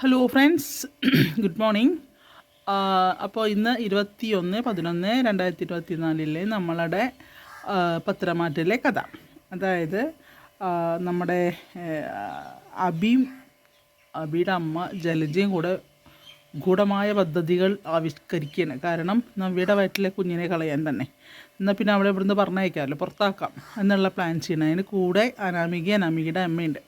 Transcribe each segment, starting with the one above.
Hello friends good morning അപ്പോൾ ഇന്ന് ഇരുപത്തി ഒന്ന് പതിനൊന്ന് രണ്ടായിരത്തി ഇരുപത്തി നാലിലെ നമ്മളുടെ പത്രമാറ്റിലെ കഥ. അതായത് നമ്മുടെ അബിയും അബിയുടെ അമ്മ ജലജയും കൂടെ ഗൂഢമായ പദ്ധതികൾ ആവിഷ്കരിക്കുകയാണ്. കാരണം നവ്യയുടെ വയറ്റിലെ കുഞ്ഞിനെ കളയാൻ തന്നെ. എന്നാൽ പിന്നെ അവളെ ഇവിടുന്ന് പറഞ്ഞയക്കാമല്ലോ പുറത്താക്കാം എന്നുള്ള പ്ലാൻ ചെയ്യണം. അതിന് കൂടെ അനാമിക അനാമികയുടെ അമ്മയുണ്ട്.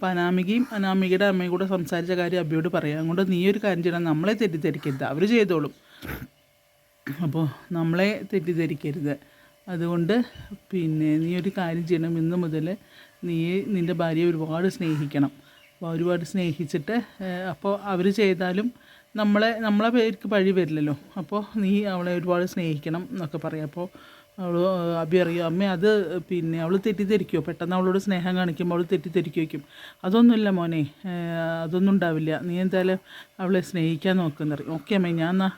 അപ്പോൾ അനാമികയും അനാമികയുടെ അമ്മയും കൂടെ സംസാരിച്ച കാര്യം അബിയോട് പറയാം. അതുകൊണ്ട് നീ ഒരു കാര്യം ചെയ്യണം. നമ്മളെ തെറ്റിദ്ധരിക്കരുത്. അവർ ചെയ്തോളും. അപ്പോൾ നമ്മളെ തെറ്റിദ്ധരിക്കരുത്. അതുകൊണ്ട് പിന്നെ നീ ഒരു കാര്യം ചെയ്യണം. ഇന്ന് മുതൽ നീ നിന്റെ ഭാര്യയെ ഒരുപാട് സ്നേഹിക്കണം. അപ്പോൾ ഒരുപാട് സ്നേഹിച്ചിട്ട് അപ്പോൾ അവർ ചെയ്താലും നമ്മളെ നമ്മളെ പേർക്ക് പഴി വരില്ലല്ലോ. അപ്പോൾ നീ അവളെ ഒരുപാട് സ്നേഹിക്കണം എന്നൊക്കെ പറയാം. അപ്പോൾ അവൾ അബി അറിയും? അമ്മ അത് പിന്നെ അവൾ തെറ്റിദ്ധരിക്കുമോ പെട്ടെന്ന് അവളോട് സ്നേഹം കാണിക്കുമ്പോൾ അവൾ തെറ്റിദ്ധരിക്കുമായിരിക്കും അതൊന്നുമില്ല മോനെ. അതൊന്നും ഉണ്ടാവില്ല. നീ എന്തായാലും അവളെ സ്നേഹിക്കാൻ നോക്കുന്നറിയും ഓക്കെ അമ്മേ ഞാൻ എന്നാ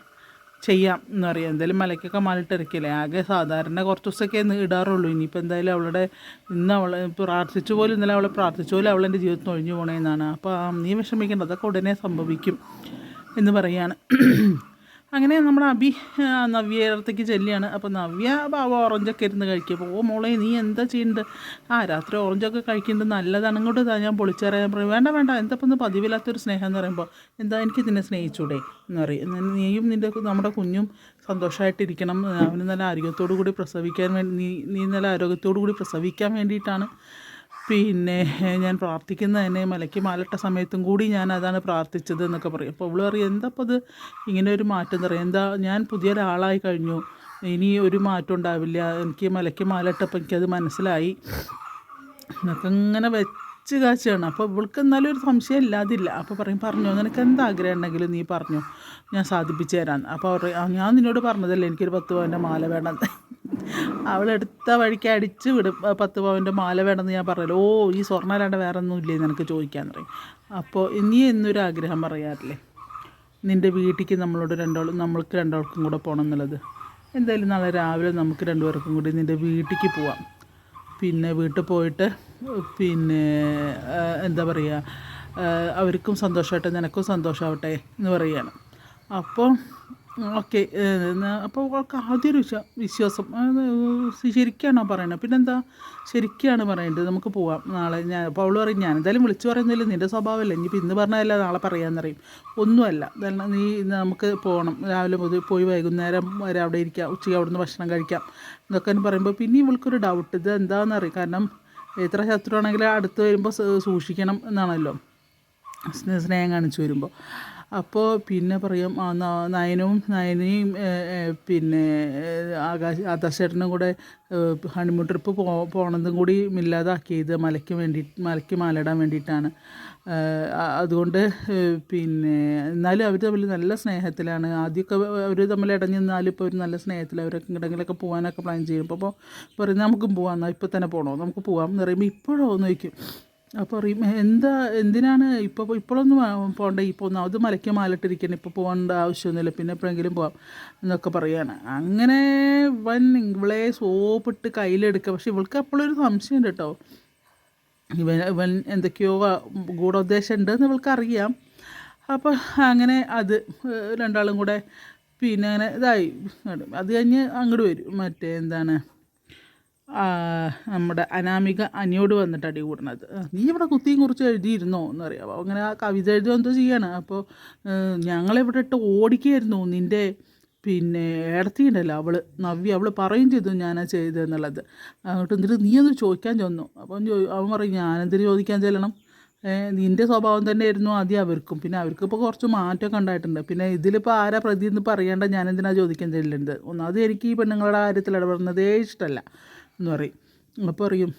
ചെയ്യാം എന്ന് പറയാം. എന്തായാലും മലയ്ക്കൊക്കെ മാലിട്ടിറക്കില്ലേ ആകെ സാധാരണ കുറച്ച് ദിവസമൊക്കെ ഇടാറുള്ളൂ. ഇനിയിപ്പോൾ എന്തായാലും അവളുടെ ഇന്ന് അവളെ പ്രാർത്ഥിച്ചു പോലും ഇന്നലെ അവളെ പ്രാർത്ഥിച്ചു പോലും അവളെന്റെ ജീവിതത്തിൽ ഒഴിഞ്ഞു പോകണമെന്നാണ് അപ്പോൾ നീ വിഷമിക്കേണ്ട. അതൊക്കെ ഉടനെ സംഭവിക്കും എന്ന് പറയാണ്. അങ്ങനെ നമ്മുടെ അബി ആ, നവ്യയുടെ അടുത്തേക്ക് ചെല്ലിയാണ്. അപ്പോൾ നവ്യ ഓറഞ്ചൊക്കെ ഇരുന്ന് കഴിക്കുക അപ്പോൾ ഓ മോളെ നീ എന്താ ചെയ്യേണ്ടത് ആ രാത്രി ഓറഞ്ചൊക്കെ കഴിക്കുന്നത് നല്ലതാണ്. ഇങ്ങോട്ട് ഞാൻ പൊളിച്ചറിയാൻ പറയും. വേണ്ട വേണ്ട എന്തപ്പോൾ ഒന്ന് പതിവില്ലാത്തൊരു സ്നേഹം എന്ന് പറയുമ്പോൾ എന്താ എനിക്ക് നിന്നെ സ്നേഹിച്ചൂടെ എന്ന് പറയും. നീയും നിന്റെ നമ്മുടെ കുഞ്ഞും സന്തോഷമായിട്ടിരിക്കണം അവന് നല്ല ആരോഗ്യത്തോടു കൂടി പ്രസവിക്കാൻ വേണ്ടി നീ നീ നല്ല ആരോഗ്യത്തോടു കൂടി പ്രസവിക്കാൻ വേണ്ടിയിട്ടാണ്. പിന്നെ ഞാൻ പ്രാർത്ഥിക്കുന്ന തന്നെ മലയ്ക്ക് മാലിട്ട സമയത്തും കൂടി ഞാൻ അതാണ് പ്രാർത്ഥിച്ചത് എന്നൊക്കെ പറയും. അപ്പോൾ അവൾ പറയും എന്താ അപ്പോൾ അത് ഇങ്ങനെ ഒരു മാറ്റം പറയും എന്താ ഞാൻ പുതിയ പുതിയൊരാളായി കഴിഞ്ഞു. ഇനി ഒരു മാറ്റം ഉണ്ടാവില്ല. എനിക്ക് മലയ്ക്ക് മാലിട്ടപ്പോൾ എനിക്കത് മനസ്സിലായി. എന്നൊക്കെ ഇങ്ങനെ വെച്ച് കാച്ചാണ് അപ്പോൾ ഇവൾക്ക് എന്നാലും ഒരു സംശയം ഇല്ലാതില്ല. അപ്പോൾ പറയും പറഞ്ഞു നിനക്ക് എന്ത് ആഗ്രഹം ഉണ്ടെങ്കിലും നീ പറഞ്ഞു. ഞാൻ സാധിപ്പിച്ചു തരാമെന്ന് അപ്പോൾ അവർ ഞാൻ നിന്നോട് പറഞ്ഞതല്ലേ എനിക്കൊരു പത്ത് പവന്റെ മാല വേണം. അവളെടുത്ത വഴിക്ക് അടിച്ച് വിടും. "ആ, പത്ത് പവന്റെ മാല വേണമെന്ന് ഞാൻ പറഞ്ഞല്ലോ. ഓ ഈ സ്വർണമല്ലാണ്ട് വേറെ ഒന്നും ഇല്ലേ നിനക്ക് ചോദിക്കാൻ പറയും. അപ്പോൾ ഇനി എന്നൊരു ആഗ്രഹം പറയാറില്ലേ? നിന്റെ വീട്ടിലേക്ക് നമ്മളോട് രണ്ടാളും നമ്മൾക്ക് രണ്ടാൾക്കും കൂടെ പോകണം എന്നുള്ളത്. എന്തായാലും നാളെ രാവിലെ നമുക്ക് രണ്ടുപേർക്കും കൂടി നിന്റെ വീട്ടിലേക്ക് പോവാം. പിന്നെ വീട്ടിൽ പോയിട്ട് പിന്നെ എന്താ പറയുക അവർക്കും സന്തോഷമാവട്ടെ നിനക്കും സന്തോഷമാവട്ടെ എന്ന് പറയുകയാണ്. അപ്പോൾ ഓക്കെ. അപ്പോൾ അവൾക്ക് ആദ്യം ഒരു വിശ്വാ വിശ്വാസം ശരിക്കാണോ പറയണത് പിന്നെന്താ? ശരിക്കാണ് പറയേണ്ടത്. നമുക്ക് പോവാം നാളെ. ഞാൻ അപ്പോൾ അവൾ പറയും ഞാൻ എന്തായാലും വിളിച്ചു പറയുന്നില്ല നിന്റെ സ്വഭാവമല്ല? ഇനിയിപ്പോൾ ഇന്ന് പറഞ്ഞതല്ല നാളെ പറയാമെന്നറിയും ഒന്നുമല്ല. കാരണം നീ നമുക്ക് പോകണം രാവിലെ മുതൽ പോയി വൈകുന്നേരം വരെ അവിടെ ഇരിക്കാം. ഉച്ചയ്ക്ക് അവിടുന്ന് ഭക്ഷണം കഴിക്കാം. എന്നൊക്കെ പറയുമ്പോൾ പിന്നെ ഇവൾക്കൊരു ഡൗട്ട് ഇത് എന്താണെന്ന് അറിയും. കാരണം എത്ര ശത്രുവാണെങ്കിലും അടുത്ത് വരുമ്പോൾ സൂക്ഷിക്കണം എന്നാണല്ലോ. സ്നേ- സ്നേഹം കാണിച്ചു വരുമ്പോൾ അപ്പോൾ പിന്നെ പറയും നയനവും നയനയും പിന്നെ ആകാശ ആകാശ് ആദർശേട്ടനും കൂടെ ഹണിമൂൺ ട്രിപ്പ് പോ പോണതും കൂടി ഇല്ലാതാക്കിയത് മലയ്ക്ക് വേണ്ടി മലയ്ക്ക് മാലയിടാൻ വേണ്ടിയിട്ടാണ്. അതുകൊണ്ട് പിന്നെ എന്നാലും അവർ തമ്മിൽ നല്ല സ്നേഹത്തിലാണ്. ആദ്യമൊക്കെ അവർ തമ്മിൽ ഇടഞ്ഞു നിന്നാലും ഇപ്പോൾ ഒരു നല്ല സ്നേഹത്തിൽ അവരൊക്കെ ഇടങ്ങളിലൊക്കെ പോകാനൊക്കെ പ്ലാൻ ചെയ്യും അപ്പോൾ പറയുന്നത് നമുക്കും പോകാം എന്നാൽ ഇപ്പോൾ തന്നെ പോകണോ നമുക്ക് പോകാം എന്ന് പറയുമ്പോൾ ഇപ്പോഴോ എന്ന് ചോദിക്കും. അപ്പോൾ എന്താ എന്തിനാണ് ഇപ്പോൾ ഇപ്പോഴൊന്നും പോകണ്ട ഇപ്പോൾ ഒന്നും അത് മലയ്ക്ക് മാലിട്ടിരിക്കണം. ഇപ്പോൾ പോകേണ്ട ആവശ്യമൊന്നുമില്ല. പിന്നെ എപ്പോഴെങ്കിലും പോവാം എന്നൊക്കെ പറയാണ്. അങ്ങനെ ഇവൻ ഇവളെ സോപ്പിട്ട് കയ്യിലെടുക്കുക പക്ഷെ ഇവൾക്ക് അപ്പോഴൊരു സംശയമുണ്ട് കേട്ടോ. ഇവൻ ഇവൻ എന്തൊക്കെയോ ഗൂഢോദ്ദേശം ഉണ്ടെന്ന് ഇവൾക്കറിയാം. അപ്പോൾ അങ്ങനെ അത് രണ്ടാളും കൂടെ പിന്നെ അങ്ങനെ ഇതായി. അത് കഴിഞ്ഞ് അങ്ങോട്ട് വരും. മറ്റേ എന്താണ്? നമ്മുടെ അനാമിക അനിയോട് വന്നിട്ട് അടി കൂടുന്നത് നീ ഇവിടെ കുത്തിയും കുറിച്ച് എഴുതിയിരുന്നോ എന്ന് അപ്പോൾ അങ്ങനെ ആ കവിത എഴുതുക എന്തോ ചെയ്യാണ്. അപ്പോൾ ഞങ്ങളിവിടെ ഇട്ട് ഓടിക്കുകയായിരുന്നു നിന്റെ പിന്നെ ഏടത്തിയുണ്ടല്ലോ അവൾ നവ്യ അവൾ പറയും ചെയ്തു ഞാനാ ചെയ്തെന്നുള്ളത് അങ്ങോട്ട് എന്നിട്ട് നീ ഒന്ന് ചോദിക്കാൻ ചെന്നു. അപ്പം അവൻ പറയും ഞാനെന്തിനു ചോദിക്കാൻ ചെല്ലണം? നിന്റെ സ്വഭാവം തന്നെ ആയിരുന്നു ആദ്യം അവർക്കും. പിന്നെ അവർക്ക് ഇപ്പോൾ കുറച്ച് മാറ്റമൊക്കെ ഉണ്ടായിട്ടുണ്ട്. പിന്നെ ഇതിലിപ്പോൾ ആരാ പ്രതി എന്ന് പറയേണ്ട ഞാൻ എന്തിനാ ചോദിക്കാൻ ചെല്ലുന്നത്? ഒന്നാമത് എനിക്ക് ഈ പെണ്ണുങ്ങളുടെ കാര്യത്തിൽ ഇടപെടുന്നതേ ഇഷ്ടമല്ല. എന്ന് പറയും. അപ്പോൾ പറയും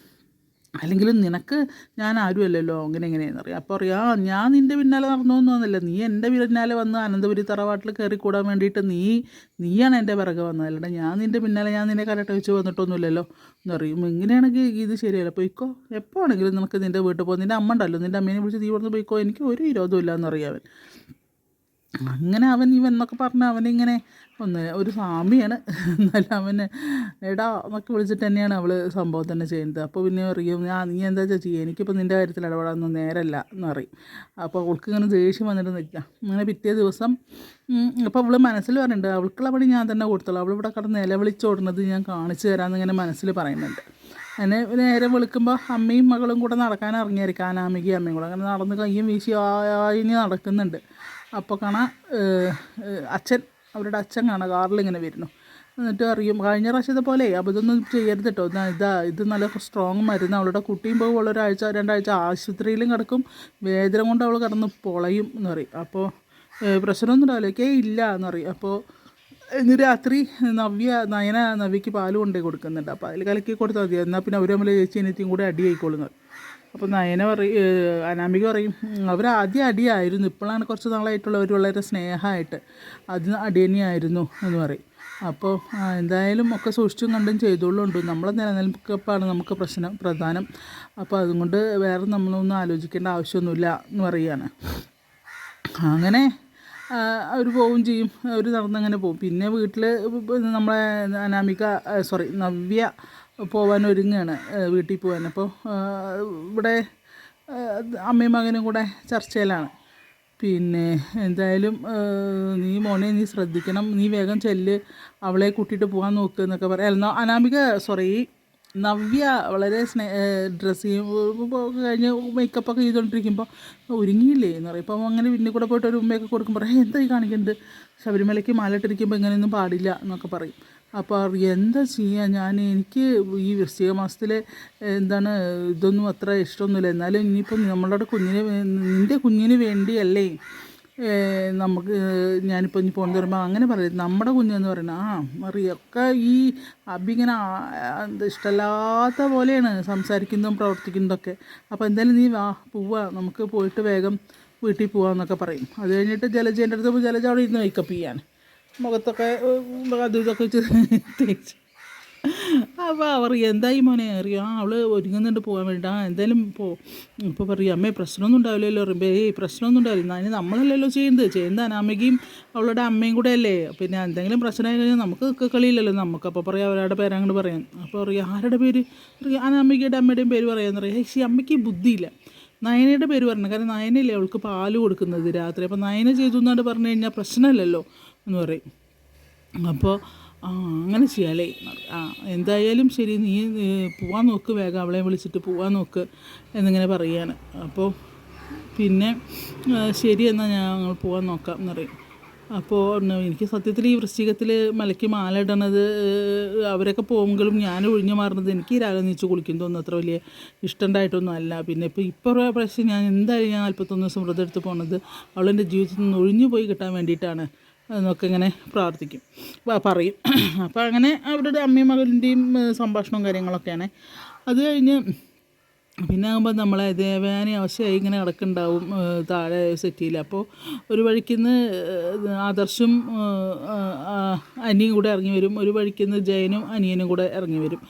അല്ലെങ്കിലും നിനക്ക് ഞാൻ ആരുമല്ലല്ലോ? അങ്ങനെ എങ്ങനെയെന്ന് അറിയാം അപ്പോൾ അറിയാം ആ ഞാൻ നിന്റെ പിന്നാലെ നടന്നൊന്നുമല്ല നീ എന്റെ പിന്നാലെ വന്ന് അനന്തപുരി തറവാട്ടിൽ കയറി കൂടാൻ വേണ്ടിയിട്ട് നീ നീയാണ് എന്റെ പിറകെ വന്നത്. അല്ലാണ്ട് ഞാൻ നിന്റെ പിന്നാലെ ഞാൻ നിന്നെ കരട്ട വെച്ച് വന്നിട്ടൊന്നുമില്ലല്ലോ? എന്ന് പറയും. ഇങ്ങനെയാണെങ്കിൽ ഇത് ശരിയല്ല. പോയിക്കോ. എപ്പോൾ ആണെങ്കിലും നമുക്ക് നിന്റെ വീട്ടിൽ പോകും നിന്റെ അമ്മ ഉണ്ടല്ലോ. നിന്റെ അമ്മേനെ വിളിച്ച് നീ ഇവിടുന്ന് പോയിക്കോ. എനിക്ക് ഒരു വിരോധമില്ല എന്നറിയാം എന്ന് അറിയാവൻ അങ്ങനെ അവൻ ഇവൻ എന്നൊക്കെ പറഞ്ഞ് അവനിങ്ങനെ ഒന്ന് ഒരു സ്വാമിയാണ്. എന്നാലും അവനെ എടാ എന്നൊക്കെ വിളിച്ചിട്ട് തന്നെയാണ് അവൾ സംഭവം തന്നെ ചെയ്യുന്നത്. അപ്പോൾ പിന്നെ അറിയും ഞാൻ നീ എന്താ ചേച്ചി? എനിക്കിപ്പോൾ നിന്റെ കാര്യത്തിൽ ഇടപെടാനൊന്നും നേരമല്ല എന്ന് അപ്പോൾ അവൾക്ക് ഇങ്ങനെ ദേഷ്യം വന്നിട്ട് നിൽക്കുക അങ്ങനെ പിറ്റേ ദിവസം അപ്പോൾ അവൾ മനസ്സിൽ പറയുന്നുണ്ട് അവൾക്കുള്ള പണി ഞാൻ തന്നെ കൊടുത്തോളാം. അവൾ ഇവിടെ കിടന്ന് നിലവിളിച്ചോടുന്നത് ഞാൻ കാണിച്ചു തരാമെന്ന് ഇങ്ങനെ മനസ്സിൽ പറയുന്നുണ്ട്. അങ്ങനെ നേരെ വിളിക്കുമ്പോൾ അമ്മയും മകളും കൂടെ നടക്കാൻ ഇറങ്ങിയായിരിക്കും അനാമികയും അമ്മയും കൂടെ. അങ്ങനെ നടന്ന് കയ്യും വീശി ആയി നടക്കുന്നുണ്ട്. അപ്പോൾ കാണാം അച്ഛൻ അവരുടെ അച്ഛൻ കാണാം കാറിൽ ഇങ്ങനെ വരുന്നു. എന്നിട്ട് അറിയും കഴിഞ്ഞ പ്രാവശ്യത്തെ പോലെ ഇതൊന്നും ചെയ്യരുത് കേട്ടോ ഇതാ ഇതാ നല്ല സ്ട്രോങ് മരുന്ന്. അവളുടെ കുട്ടിയും പോകും ഒരാഴ്ച രണ്ടാഴ്ച ആശുപത്രിയിലും കിടക്കും. വേദന കൊണ്ട് അവൾ കിടന്ന് പൊളയും എന്ന് പറയും. അപ്പോൾ പ്രശ്നമൊന്നും ഉണ്ടാവില്ല. ഒക്കെ ഇല്ല എന്ന് പറയും. അപ്പോൾ ഇന്ന് രാത്രി നവ്യ നയന നവ്യക്ക് പാൽ കൊണ്ടുപോയി കൊടുക്കുന്നുണ്ട്. അപ്പോൾ അതിൽ കലക്കി കൊടുത്താൽ മതി. എന്നാൽ പിന്നെ അവർ തമ്മിൽ ചേച്ചി അനിയത്തിയും കൂടെ അടി ആയിക്കോളുന്നത് അപ്പോൾ നയന പറയും അനാമിക പറയും "ഉം, അവർ ആദ്യം അടിയായിരുന്നു. ഇപ്പോഴാണ് കുറച്ച് നാളായിട്ടുള്ളവർ വളരെ സ്നേഹമായിട്ട്. അത് അടിയനെയായിരുന്നു എന്ന് പറയും. അപ്പോൾ എന്തായാലും ഒക്കെ സൂക്ഷിച്ചും കണ്ടും ചെയ്തോളുണ്ട്. നമ്മളെ നിലനിൽപ്പാണ് നമുക്ക് പ്രശ്നം പ്രധാനം. അപ്പോൾ അതുകൊണ്ട് വേറെ നമ്മളൊന്നും ആലോചിക്കേണ്ട ആവശ്യമൊന്നുമില്ല എന്ന് പറയുകയാണ്. അങ്ങനെ അവർ പോവും ചെയ്യും. അവർ നടന്നങ്ങനെ പോകും പിന്നെ വീട്ടിൽ നമ്മളെ അനാമിക സോറി നവ്യ പോവാൻ ഒരുങ്ങുകയാണ് വീട്ടിൽ പോകാൻ അപ്പോൾ ഇവിടെ അമ്മയും മകനും കൂടെ ചർച്ചയിലാണ്. പിന്നെ എന്തായാലും നീ മോനെ നീ ശ്രദ്ധിക്കണം നീ വേഗം ചെല്ല് അവളെ കൂട്ടിയിട്ട് പോകാൻ നോക്ക് എന്നൊക്കെ പറയാം അനാമിക സോറി നവ്യ വളരെ സ്നേ ഡ്രസ്സ് കഴിഞ്ഞ് മേക്കപ്പൊക്കെ ചെയ്തുകൊണ്ടിരിക്കുമ്പോൾ ഒരുങ്ങിയില്ലേ എന്ന് പറയും. ഇപ്പം അങ്ങനെ പിന്നെ കൂടെ പോയിട്ട് ഒരു ഉമ്മയൊക്കെ കൊടുക്കുമ്പോൾ എന്താ ഈ കാണിക്കുന്നത് ശബരിമലയ്ക്ക് മാലയിട്ടിരിക്കുമ്പോൾ ഇങ്ങനെയൊന്നും പാടില്ല എന്നൊക്കെ പറയും. അപ്പോൾ അവർ എന്താ ചെയ്യുക ഞാൻ എനിക്ക് ഈ വൃശ്ചിക മാസത്തിലെ എന്താണ് ഇതൊന്നും അത്ര ഇഷ്ടമൊന്നുമില്ല. എന്നാലും ഇനിയിപ്പം നമ്മളുടെ കുഞ്ഞിന് നിന്റെ കുഞ്ഞിന് വേണ്ടിയല്ലേ നമുക്ക് ഞാനിപ്പോൾ ഇനി പോകുന്ന വരുമ്പോൾ അങ്ങനെ പറയും. നമ്മുടെ കുഞ്ഞെന്ന് പറയുന്നത് ആ മറിയൊക്കെ ഈ അബി എന്താ ഇഷ്ടമല്ലാത്ത പോലെയാണ് സംസാരിക്കുന്നതും പ്രവർത്തിക്കുന്നതൊക്കെ. അപ്പോൾ എന്തായാലും നീ വാ പോവാ. നമുക്ക് പോയിട്ട് വേഗം വീട്ടിൽ പോവാന്നൊക്കെ പറയും. അത് കഴിഞ്ഞിട്ട് ജലജേന്റെ അടുത്ത് ജലജ അവിടെ ഇരുന്ന് മേക്കപ്പ് ചെയ്യാൻ. മുഖത്തൊക്കെ ഉം, അതും ഇതൊക്കെ വെച്ച് തേച്ച്. അപ്പോൾ അവർ എന്തായി മോനെ? അറിയോ ആ അവൾ ഒരുങ്ങുന്നുണ്ട് പോകാൻ വേണ്ടി ആ എന്തായാലും പോ ഇപ്പോൾ പറയും അമ്മേ പ്രശ്നമൊന്നും ഉണ്ടാവില്ലല്ലോ. പറയുമ്പോൾ ഏയ് പ്രശ്നമൊന്നും ഉണ്ടാവില്ല. അതിന് നമ്മളല്ലല്ലോ ചെയ്യുന്നത്. ചെയ്യുന്നത് അനാമികയും അവളുടെ അമ്മയും കൂടെ അല്ലേ? പിന്നെ എന്തെങ്കിലും പ്രശ്നമായി കഴിഞ്ഞാൽ നമുക്ക് കളിയില്ലല്ലോ. നമുക്ക് അപ്പോൾ പറയാം അവരുടെ പേരങ്ങോട്ട് പറയാം അപ്പോൾ പറയാം ആരുടെ പേര്? അറിയാം അനാമികയുടെ അമ്മയുടെയും പേര് പറയാമെന്ന് പറയാം. പക്ഷേ അമ്മയ്ക്ക് ബുദ്ധിയില്ല. നയനയുടെ പേര് പറഞ്ഞു കാരണം നയനയില്ലേ അവൾക്ക് പാൽ കൊടുക്കുന്നത് രാത്രി. അപ്പോൾ നയന ചെയ്തു എന്നാണ്ട് പറഞ്ഞു കഴിഞ്ഞാൽ പ്രശ്നമില്ലല്ലോ. എന്ന് പറയും. അപ്പോൾ ആ അങ്ങനെ ചെയ്യാലേ. ആ എന്തായാലും ശരി നീ പോവാൻ നോക്ക് വേഗം അവളെ വിളിച്ചിട്ട് പോവാൻ നോക്ക് എന്നിങ്ങനെ പറയാണ്. അപ്പോൾ പിന്നെ ശരി എന്നാൽ ഞങ്ങൾ പോവാൻ നോക്കാം എന്ന് പറയും. അപ്പോൾ എനിക്ക് സത്യത്തിൽ ഈ വൃശ്ചികത്തിൽ മലയ്ക്ക് മാല ഇടണത് അവരൊക്കെ പോകുമെങ്കിലും ഞാൻ ഒഴിഞ്ഞു മാറുന്നത് എനിക്ക് രാവിലെ നീച്ച് കുളിക്കുന്നതൊന്നും അത്ര വലിയ ഇഷ്ടമുണ്ടായിട്ടൊന്നും അല്ല. പിന്നെ ഇപ്പോൾ ഇപ്പോൾ പ്രാവശ്യം ഞാൻ എന്തായാലും ഞാൻ നാൽപ്പത്തൊന്ന് ദിവസം വ്രതം എടുത്ത് പോണത് അവളെന്റെ ജീവിതത്തിൽ നിന്ന് ഒഴിഞ്ഞു പോയി കിട്ടാൻ വേണ്ടിയിട്ടാണ്. എന്നൊക്കെ ഇങ്ങനെ പ്രാർത്ഥിക്കും പറയും. അപ്പോൾ അങ്ങനെ അവരുടെ അമ്മയും മകന്റെയും സംഭാഷണവും കാര്യങ്ങളൊക്കെയാണ്. അത് കഴിഞ്ഞ് പിന്നെ ആകുമ്പോൾ നമ്മളെ ദേവയാനി ആവശ്യമായി ഇങ്ങനെ കിടക്കുന്നുണ്ടാവും താഴെ സെറ്റിയിൽ അപ്പോൾ ഒരു വഴിക്കുന്ന് ആദർശും അനിയും കൂടെ ഇറങ്ങി വരും. ഒരു വഴിക്കുന്ന് ജയനും അനിയനും കൂടെ ഇറങ്ങി വരും.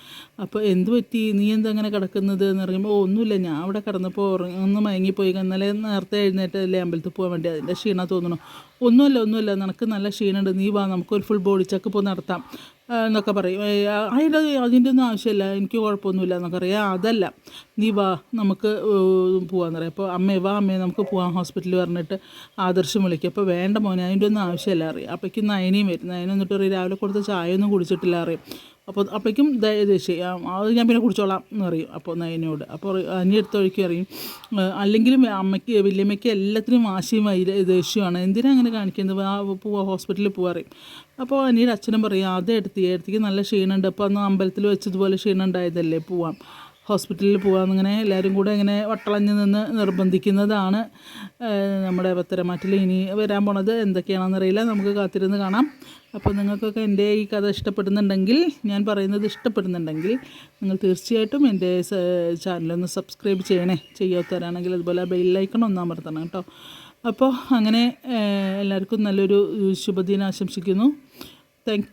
അപ്പോൾ എന്ത് പറ്റി? നീ എന്താ അങ്ങനെ കിടക്കുന്നത് എന്ന് പറയുമ്പോൾ ഒന്നുമില്ല. ഞാൻ അവിടെ കിടന്നപ്പോൾ ഉറങ്ങി ഒന്ന് മയങ്ങിപ്പോയി. ഇന്നലെ നേരത്തെ എഴുന്നേറ്റല്ലേ അമ്പലത്തിൽ പോകാൻ വേണ്ടി. അതിന്റെ ക്ഷീണം തോന്നണം ഒന്നുമല്ല ഒന്നുമില്ല. നിനക്ക് നല്ല ക്ഷീണമുണ്ട് നീ വാ. നമുക്കൊരു ഫുൾ ബോഡി ചെക്കപ്പ് നടത്താം. എന്നൊക്കെ പറയും. അതിന്റെ അതിന്റെ ഒന്നും ആവശ്യമില്ല. എനിക്ക് കുഴപ്പമൊന്നുമില്ല എന്നൊക്കെ അറിയാം "ആ, അതല്ല. നീ വാ നമുക്ക് പോകാമെന്ന് പറയാം. അപ്പോൾ അമ്മേ വാ അമ്മേ നമുക്ക് പോകാം ഹോസ്പിറ്റലിൽ പറഞ്ഞിട്ട് ആദർശം വിളിക്കും. അപ്പോൾ വേണ്ട മോനെ അതിന്റെ ഒന്നും ആവശ്യമില്ല അറിയാം. അപ്പോഴേക്കും നയനയും വരും. നയന എന്നിട്ട് രാവിലെ കൊടുത്ത ചായ ഒന്നും കുടിച്ചിട്ടില്ല അറിയാം. അപ്പോൾ അപ്പോഴേക്കും അത് ഞാൻ പിന്നെ കുടിച്ചോളാം എന്ന് പറയും. അപ്പോൾ നയനോട്. അപ്പോൾ അനി എടുത്ത് ഒഴിക്കും അറിയും അല്ലെങ്കിലും അമ്മയ്ക്ക് വല്യമ്മയ്ക്ക് എല്ലാത്തിനും വാശിയും ദേഷ്യമാണ് എന്തിനാ അങ്ങനെ കാണിക്കുന്നത്? ആ പോവാ ഹോസ്പിറ്റലിൽ പോവാ പറയും. അപ്പോൾ അനിയുടെ അച്ഛനും പറയും അതെടുത്ത് എടുത്തി നല്ല ക്ഷീണമുണ്ട്. അപ്പോൾ അന്ന് അമ്പലത്തിൽ വെച്ചതുപോലെ ക്ഷീണം ഉണ്ടായതല്ലേ പോവാം. ഹോസ്പിറ്റലിൽ പോകാമെന്നിങ്ങനെ എല്ലാവരും കൂടെ ഇങ്ങനെ വട്ടളഞ്ഞ് നിന്ന് നിർബന്ധിക്കുന്നതാണ്. നമ്മുടെ പത്തരമാറ്റിൽ ഇനി വരാൻ പോണത് എന്തൊക്കെയാണെന്നറിയില്ല നമുക്ക് കാത്തിരുന്ന് കാണാം. അപ്പോൾ നിങ്ങൾക്കൊക്കെ എന്റെ ഈ കഥ ഇഷ്ടപ്പെടുന്നുണ്ടെങ്കിൽ ഞാൻ പറയുന്നത് ഇഷ്ടപ്പെടുന്നുണ്ടെങ്കിൽ നിങ്ങൾ തീർച്ചയായിട്ടും എന്റെ ചാനലൊന്ന് സബ്സ്ക്രൈബ് ചെയ്യണേ. ചെയ്യാത്തവരാണെങ്കിൽ അതുപോലെ ബെല്ലൈക്കൺ ഒന്ന് അമർത്തണം കേട്ടോ. അപ്പോൾ അങ്ങനെ എല്ലാവർക്കും നല്ലൊരു ശുഭദിനം ആശംസിക്കുന്നു താങ്ക്